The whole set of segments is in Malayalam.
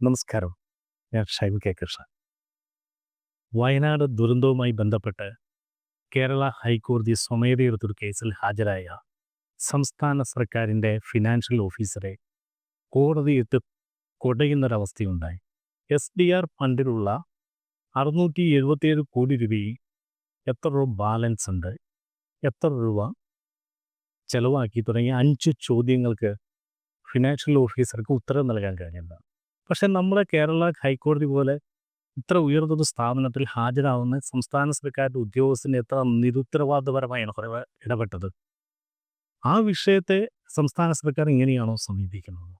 നമസ്കാരം. ഞാൻ ഷൈബു കെ കൃഷ്ണൻ. വയനാട് ദുരന്തവുമായി ബന്ധപ്പെട്ട് കേരള ഹൈക്കോടതി സ്വമേധയെടുത്തൊരു കേസിൽ ഹാജരായ സംസ്ഥാന സർക്കാരിന്റെ ഫിനാൻഷ്യൽ ഓഫീസറെ കോടതിയിട്ട് കൊടയുന്നൊരവസ്ഥയുണ്ടായി. എസ് ഡി ആർ ഫണ്ടിലുള്ള അറുന്നൂറ്റി എഴുപത്തിയേഴ് കോടി രൂപയിൽ എത്ര രൂപ ബാലൻസ് ഉണ്ട്? എത്ര രൂപ ചെലവാക്കി തുടങ്ങിയ അഞ്ച് ചോദ്യങ്ങൾക്ക് ഫിനാൻഷ്യൽ ഓഫീസർക്ക് ഉത്തരം നൽകാൻ കഴിഞ്ഞില്ല പക്ഷെ നമ്മുടെ കേരള ഹൈക്കോടതി പോലെ ഇത്ര ഉയർന്നൊരു സ്ഥാപനത്തിൽ ഹാജരാവുന്ന സംസ്ഥാന സർക്കാരിന്റെ ഉദ്യോഗസ്ഥന് എത്ര നിരുത്തരവാദപരമായാണ് ഇടപെട്ടത്? ആ വിഷയത്തെ സംസ്ഥാന സർക്കാർ ഇങ്ങനെയാണോ സമീപിക്കുന്നത്?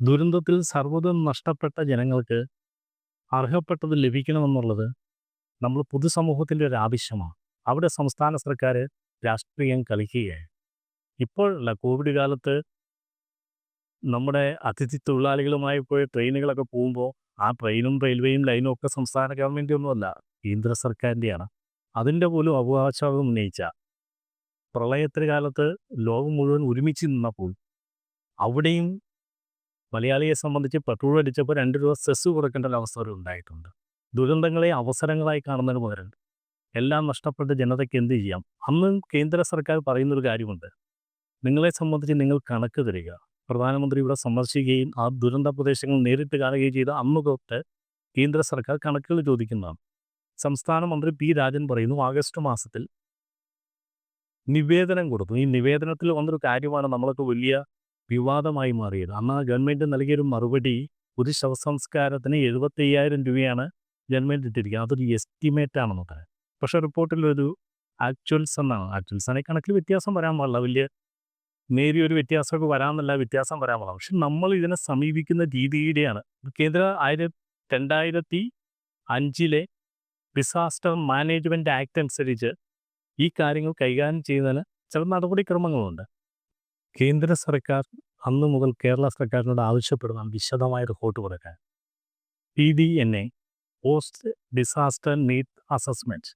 ദുരന്തത്തിൽ സർവതും നഷ്ടപ്പെട്ട ജനങ്ങൾക്ക് അർഹപ്പെട്ടത് ലഭിക്കണമെന്നുള്ളത് നമ്മൾ പൊതുസമൂഹത്തിന്റെ ഒരു ആവശ്യമാണ്. അവിടെ സംസ്ഥാന സർക്കാർ രാഷ്ട്രീയം കളിക്കുകയാണ് ഇപ്പോഴല്ല കോവിഡ് കാലത്ത് നമ്മുടെ അതിഥി തൊഴിലാളികളുമായി പോയ ട്രെയിനുകളൊക്കെ പോകുമ്പോൾ ആ ട്രെയിനും റെയിൽവേയും ലൈനും ഒക്കെ സംസ്ഥാന ഗവൺമെന്റ് ഒന്നുമല്ല കേന്ദ്ര സർക്കാരിന്റെയാണ് അതിന്റെ പോലും അവകാശവാദം ഉന്നയിച്ച പ്രളയത്തിന് കാലത്ത് ലോകം മുഴുവൻ ഒരുമിച്ച് നിന്നപ്പോൾ അവിടെയും മലയാളിയെ സംബന്ധിച്ച് പെട്രോൾ അടിച്ചപ്പോൾ രണ്ട് രൂപ സെസ് കൊടുക്കേണ്ട ഒരു വരെ ഉണ്ടായിട്ടുണ്ട്. ദുരന്തങ്ങളെ അവസരങ്ങളായി കാണുന്നതിന് പകരം എല്ലാം നഷ്ടപ്പെട്ട ജനതയ്ക്ക് എന്ത് ചെയ്യാം? അന്നും കേന്ദ്ര സർക്കാർ പറയുന്നൊരു കാര്യമുണ്ട്. നിങ്ങളെ സംബന്ധിച്ച് നിങ്ങൾ കണക്ക് തരിക. പ്രധാനമന്ത്രി ഇവിടെ സന്ദർശിക്കുകയും ആ ദുരന്ത പ്രദേശങ്ങൾ നേരിട്ട് കാണുകയും ചെയ്ത അന്ന് തൊട്ട് കേന്ദ്ര സർക്കാർ കണക്കുകൾ ചോദിക്കുന്നതാണ്. സംസ്ഥാന മന്ത്രി പി. രാജൻ പറയുന്നു ആഗസ്റ്റ് മാസത്തിൽ നിവേദനം കൊടുത്തു. ഈ നിവേദനത്തിൽ വന്നൊരു കാര്യമാണ് നമ്മളൊക്കെ വലിയ വിവാദമായി മാറിയത്. അന്ന് ആ ഗവൺമെന്റ് നൽകിയൊരു മറുപടി ഒരു ശവസംസ്കാരത്തിന് എഴുപത്തി അയ്യായിരം രൂപയാണ് ഗവൺമെന്റ് ഇട്ടിരിക്കുന്നത്. അതൊരു എസ്റ്റിമേറ്റ് ആണെന്നൊക്കെ പക്ഷേ റിപ്പോർട്ടിലൊരു ആക്ച്വൽസ് എന്നാണ്. ആക്ച്വൽസ് ആണെങ്കിൽ കണക്കിൽ വ്യത്യാസം വരാൻ പാടില്ല. വലിയ നേരിയൊരു വ്യത്യാസമൊക്കെ വരാമെന്നല്ല വ്യത്യാസം വരാമെന്നാണ് പക്ഷെ നമ്മൾ ഇതിനെ സമീപിക്കുന്ന രീതിയുടെയാണ്. കേന്ദ്ര ആയിരത്തി രണ്ടായിരത്തി അഞ്ചിലെ ഡിസാസ്റ്റർ മാനേജ്മെന്റ് ആക്ട് അനുസരിച്ച് ഈ കാര്യങ്ങൾ കൈകാര്യം ചെയ്യുന്നതിന് ചില നടപടിക്രമങ്ങളുണ്ട് കേന്ദ്ര സർക്കാർ അന്ന് മുതൽ കേരള സർക്കാരിനോട് ആവശ്യപ്പെടുന്ന വിശദമായ റിപ്പോർട്ട് കൊടുക്കാൻ. P D N A post disaster need assessment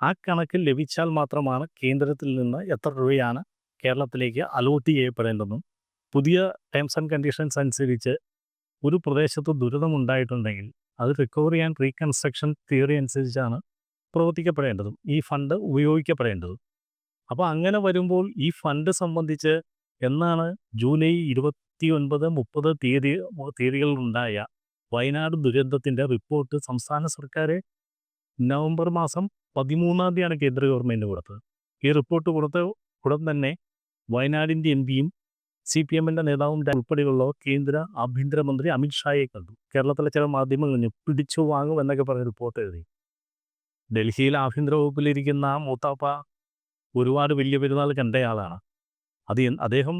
ആ കണക്ക് ലഭിച്ചാൽ മാത്രമാണ് കേന്ദ്രത്തിൽ നിന്ന് എത്ര രൂപയാണ് കേരളത്തിലേക്ക് അലോട്ട് ചെയ്യപ്പെടേണ്ടതും പുതിയ ടേംസ് ആൻഡ് കണ്ടീഷൻസ് അനുസരിച്ച് ഒരു പ്രദേശത്ത് ദുരിതമുണ്ടായിട്ടുണ്ടെങ്കിൽ അത് റിക്കവറി ആൻഡ് റീകൺസ്ട്രക്ഷൻ തിയറി അനുസരിച്ചാണ് പ്രവർത്തിക്കപ്പെടേണ്ടതും ഈ ഫണ്ട് ഉപയോഗിക്കപ്പെടേണ്ടതും. അപ്പോൾ അങ്ങനെ വരുമ്പോൾ ഈ ഫണ്ട് സംബന്ധിച്ച് എന്നാണ് ജൂലൈ ഇരുപത്തി ഒൻപത് മുപ്പത് തീയതി തീയതികളിലുണ്ടായ വയനാട് ദുരന്തത്തിന്റെ റിപ്പോർട്ട് സംസ്ഥാന സർക്കാർ നവംബർ മാസം പതിമൂന്നാം തീയതിയാണ് കേന്ദ്ര ഗവൺമെന്റ് കൊടുത്തത്. ഈ റിപ്പോർട്ട് കൊടുത്ത ഉടൻ തന്നെ വയനാടിന്റെ എം പിയും സി പി എമ്മിന്റെ നേതാവും ഉൾപ്പെടെയുള്ള കേന്ദ്ര ആഭ്യന്തരമന്ത്രി അമിത്ഷായെ കണ്ടു. കേരളത്തിലെ ചില മാധ്യമങ്ങൾ പിടിച്ചു വാങ്ങും എന്നൊക്കെ പറഞ്ഞ് റിപ്പോർട്ട് എഴുതി. ഡൽഹിയിൽ ആഭ്യന്തര വകുപ്പിലിരിക്കുന്ന മൂത്താപ്പ ഒരുപാട് വലിയ പെരുന്നാൾ കണ്ടയാളാണ് അത് അദ്ദേഹം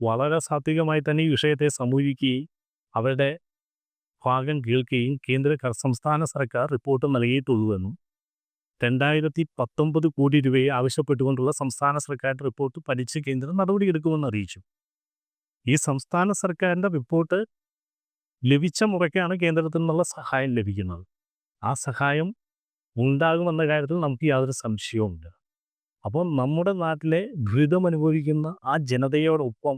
വളരെ സാത്വികമായി തന്നെ ഈ വിഷയത്തെ സമൂഹിക്കുകയും അവരുടെ ഭാഗം കേൾക്കുകയും കേന്ദ്ര സംസ്ഥാന സർക്കാർ റിപ്പോർട്ട് നൽകിയിട്ടുള്ളൂവെന്നും രണ്ടായിരത്തി പത്തൊമ്പത് കോടി രൂപയെ ആവശ്യപ്പെട്ടുകൊണ്ടുള്ള സംസ്ഥാന സർക്കാരിന്റെ റിപ്പോർട്ട് പലിശ കേന്ദ്രം നടപടിയെടുക്കുമെന്ന് അറിയിച്ചു. ഈ സംസ്ഥാന സർക്കാരിന്റെ റിപ്പോർട്ട് ലഭിച്ച മുറയ്ക്കാണ് കേന്ദ്രത്തിൽ നിന്നുള്ള സഹായം ലഭിക്കുന്നത്. ആ സഹായം ഉണ്ടാകുമെന്ന കാര്യത്തിൽ നമുക്ക് യാതൊരു സംശയവുമില്ല. അപ്പോൾ നമ്മുടെ നാട്ടിലെ ദുരിതം അനുഭവിക്കുന്ന ആ ജനതയോടൊപ്പം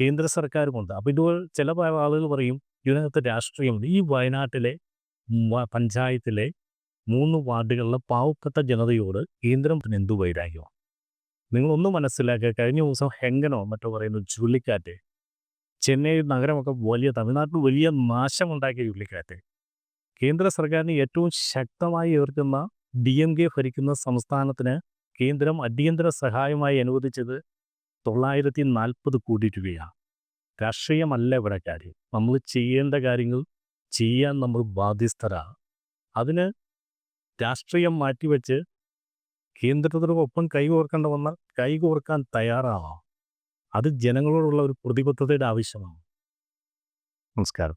കേന്ദ്ര സർക്കാരുമുണ്ട്. അപ്പോൾ ഇതുപോലെ ചില ആളുകൾ പറയും ഇതിനകത്ത് രാഷ്ട്രീയമുണ്ട്. ഈ വയനാട്ടിലെ പഞ്ചായത്തിലെ മൂന്ന് വാർഡുകളിലെ പാവപ്പെട്ട ജനതയോട് കേന്ദ്രം എന്തു വൈരാഗ്യമാണ് നിങ്ങളൊന്ന് മനസ്സിലാക്കുക കഴിഞ്ഞ ദിവസം ഹെങ്കനോ മറ്റോ പറയുന്ന ചുഴലിക്കാറ്റ് ചെന്നൈ നഗരമൊക്കെ വലിയ തമിഴ്നാട്ടിൽ വലിയ നാശമുണ്ടാക്കിയ ചുഴലിക്കാറ്റ്. കേന്ദ്ര സർക്കാരിന് ഏറ്റവും ശക്തമായി എതിർക്കുന്ന ഡി എം കെ ഭരിക്കുന്ന സംസ്ഥാനത്തിന് കേന്ദ്രം അടിയന്തര സഹായമായി അനുവദിച്ചത് തൊള്ളായിരത്തി നാൽപ്പത് കോടി രൂപയാണ് രാഷ്ട്രീയമല്ല ഇവിടെ കാര്യം. നമ്മൾ ചെയ്യേണ്ട കാര്യങ്ങൾ ചെയ്യാൻ നമ്മൾ ബാധ്യസ്ഥരാണ് അതിന് രാഷ്ട്രീയം മാറ്റിവെച്ച് കേന്ദ്രത്തോടൊപ്പം കൈകോർക്കേണ്ട വന്നാൽ കൈകോർക്കാൻ തയ്യാറാവാം അത് ജനങ്ങളോടുള്ള ഒരു പ്രതിബദ്ധതയുടെ ആവശ്യമാണ്. നമസ്കാരം.